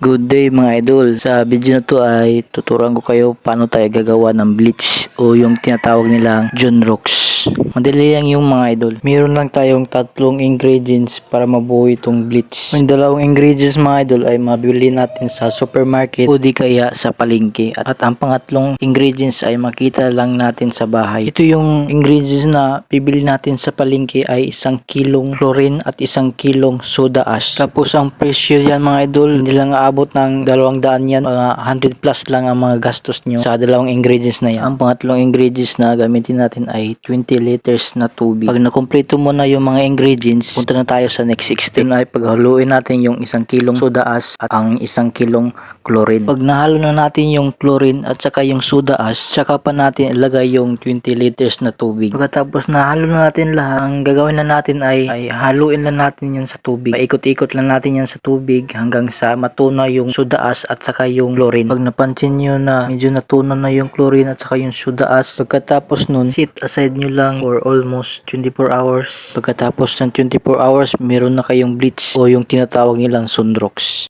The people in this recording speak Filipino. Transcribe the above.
Good day mga idol. Sa video na to ay tuturuan ko kayo paano tayo gagawa ng bleach o yung tinatawag nilang John Rocks. Madali lang yung mga idol. Meron lang tayong tatlong ingredients para mabuo itong bleach. Yung dalawang ingredients mga idol ay mabili natin sa supermarket o di kaya sa palengke. At, at ang pangatlong ingredients ay makita lang natin sa bahay. Ito yung ingredients na bibili natin sa palengke ay isang kilong chlorine at isang kilong soda ash. Tapos ang presyo yan mga idol, hindi lang aabot ng dalawang daan yan. Mga 100 plus lang ang mga gastos nyo sa dalawang ingredients na yan. Ang pangatlong ingredients na gamitin natin ay 20 liters na tubig. Pag nakompleto mo na yung mga ingredients, punta na tayo sa next 16 na ay paghaluin natin yung isang kilong soda ash at ang isang kilong chlorine. Pag nahalo na natin yung chlorine at saka yung soda ash, saka pa natin ilagay yung 20 liters na tubig. Pagkatapos nahalo na natin lahat, ang gagawin na natin ay, ay haluin lang natin yan sa tubig. Paikot-ikot lang natin yan sa tubig hanggang sa matuna yung soda ash at saka yung chlorine. Pag napansin nyo na medyo natuna na yung chlorine at saka yung soda ash, pagkatapos nun, sit aside nyo lang for almost 24 hours. Pagkatapos ng 24 hours, meron na kayong bleach o yung tinatawag nilang sunrox.